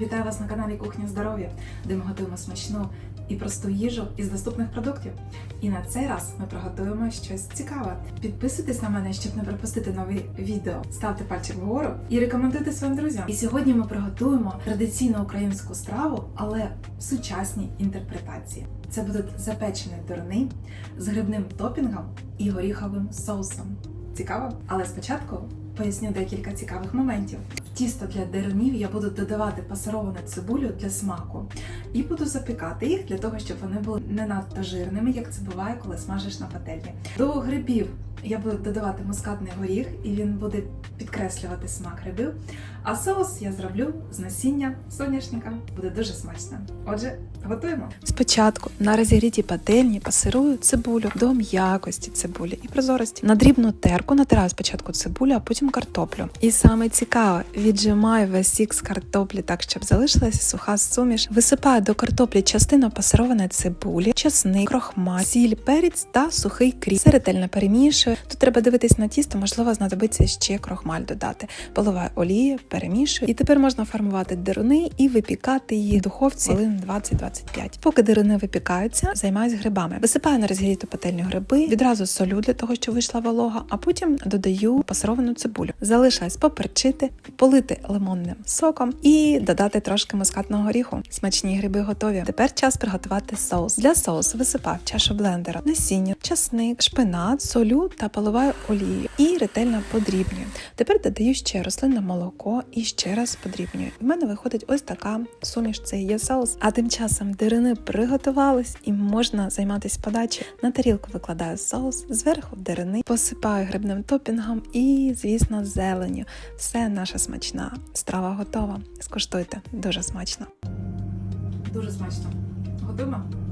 Вітаю вас на каналі Кухня Здоров'я, де ми готуємо смачну і просту їжу із доступних продуктів. І на цей раз ми приготуємо щось цікаве. Підписуйтесь на мене, щоб не пропустити нові відео. Ставте пальчик вгору і рекомендуйте своїм друзям. І сьогодні ми приготуємо традиційну українську страву, але в сучасній інтерпретації. Це будуть запечені дурни з грибним топінгом і горіховим соусом. Цікаво? Але спочатку поясню декілька цікавих моментів. Тісто для дерунів я буду додавати пасировану цибулю для смаку і буду запікати їх для того, щоб вони були не надто жирними, як це буває, коли смажиш на пательні. До грибів я буду додавати мускатний горіх, і він буде підкреслювати смак грибів. А соус я зроблю з насіння соняшника. Буде дуже смачно. Отже, готуємо. Спочатку на розігрітій пательні пасирую цибулю до м'якості цибулі і прозорості. На дрібну терку натираю спочатку цибулю, а потім картоплю. І саме цікаве, віджимаю весь сік з картоплі так, щоб залишилася суха суміш. Висипаю до картоплі частину пасированої цибулі, часник, крохмаль, сіль, перець та сухий кріп. Все ретельно перемішую. Тут треба дивитись на тісто, можливо, знадобиться ще крохмаль додати. Поливаю олію, перемішую. І тепер можна формувати дируни і випікати її в духовці хвилин 20-25. Поки дируни випікаються, займаюсь грибами. Висипаю на розгріту пательню гриби, відразу солю для того, щоб вийшла волога, а потім додаю пасировану цибулю. Залишаюсь поперчити, полити лимонним соком і додати трошки мускатного горіху. Смачні гриби готові. Тепер час приготувати соус. Для соусу висипаю чашу блендера насіння, часник, шпинат, солю та поливаю олією і ретельно подрібнюю. Тепер додаю ще рослинне молоко і ще раз подрібнюю. В мене виходить ось така суміш. Це є соус. А тим часом дирини приготувались і можна займатися подачею. На тарілку викладаю соус, зверху дирини, посипаю грибним топінгом і, звісно, зеленню. Все наша смачна страва готова. Скуштуйте, дуже смачно. Дуже смачно. Готуємо?